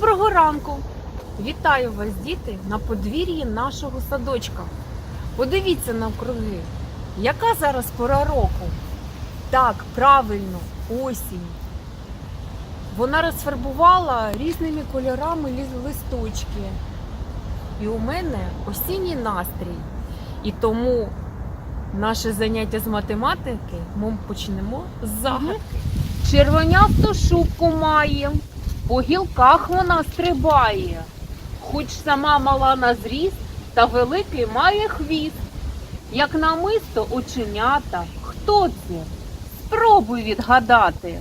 ранку! Вітаю вас, діти, на подвір'ї нашого садочка. Подивіться навкруги, яка зараз пора року? Так, правильно, осінь. Вона розфарбувала різними кольорами листочки. І у мене осінній настрій. І тому наше заняття з математики ми почнемо з загадки. Червонясту шубку має, по гілках вона стрибає, хоч сама мала на зріст, та великий має хвіст. Як намисто оченята, хто це? Спробуй відгадати.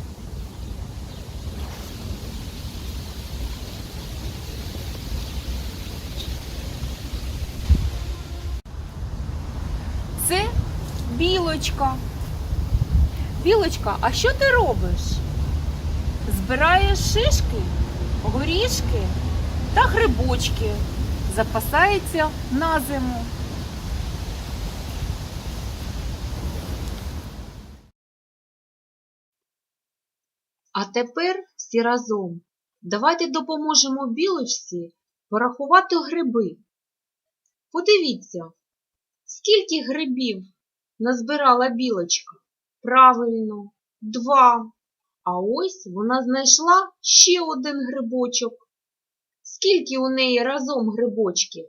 Це білочка. Білочка, а що ти робиш? Збираєш шишки, горішки та грибочки. Запасається на зиму. А тепер всі разом давайте допоможемо білочці порахувати гриби. Подивіться, скільки грибів назбирала білочка? Правильно, два. А ось вона знайшла ще один грибочок. Скільки у неї разом грибочків?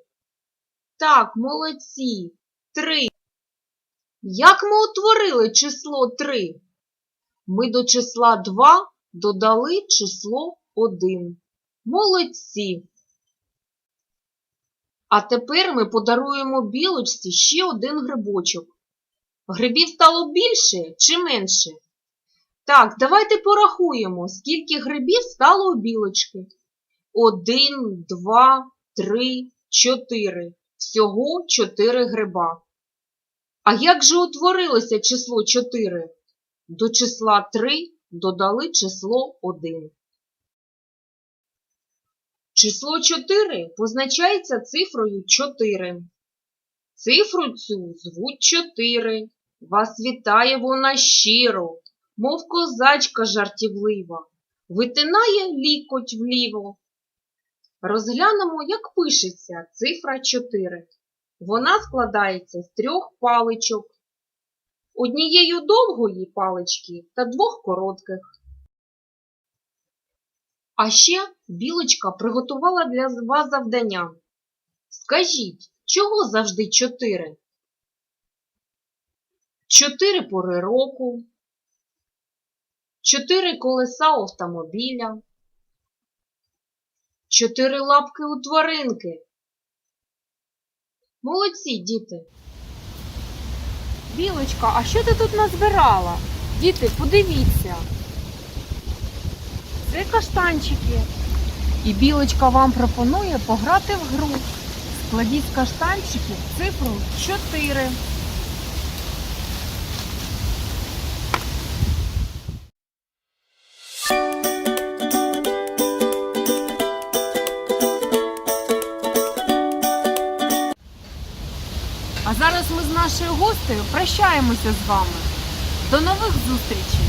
Так, молодці, три. Як ми утворили число три? Ми до числа 2 додали число 1. Молодці! А тепер ми подаруємо білочці ще один грибочок. Грибів стало більше чи менше? Так, давайте порахуємо, скільки грибів стало у білочки. Один, два, три, чотири. Всього чотири гриба. А як же утворилося число 4? До числа 3 додали число 1. Число 4 позначається цифрою 4. Цифру цю звуть 4. Вас вітає вона щиро, мов козачка жартівлива, витинає лікоть вліво. Розглянемо, як пишеться цифра 4. Вона складається з трьох паличок однією довгої палички та двох коротких. А ще білочка приготувала для вас завдання. Скажіть, чого завжди чотири? Чотири пори року, чотири колеса автомобіля, чотири лапки у тваринки. Молодці, діти! Білочка, а що ти тут назбирала? Діти, подивіться. Це каштанчики. І білочка вам пропонує пограти в гру. Складіть з каштанчиків цифру 4. Зараз ми з нашою гостею прощаємося з вами. До нових зустрічей!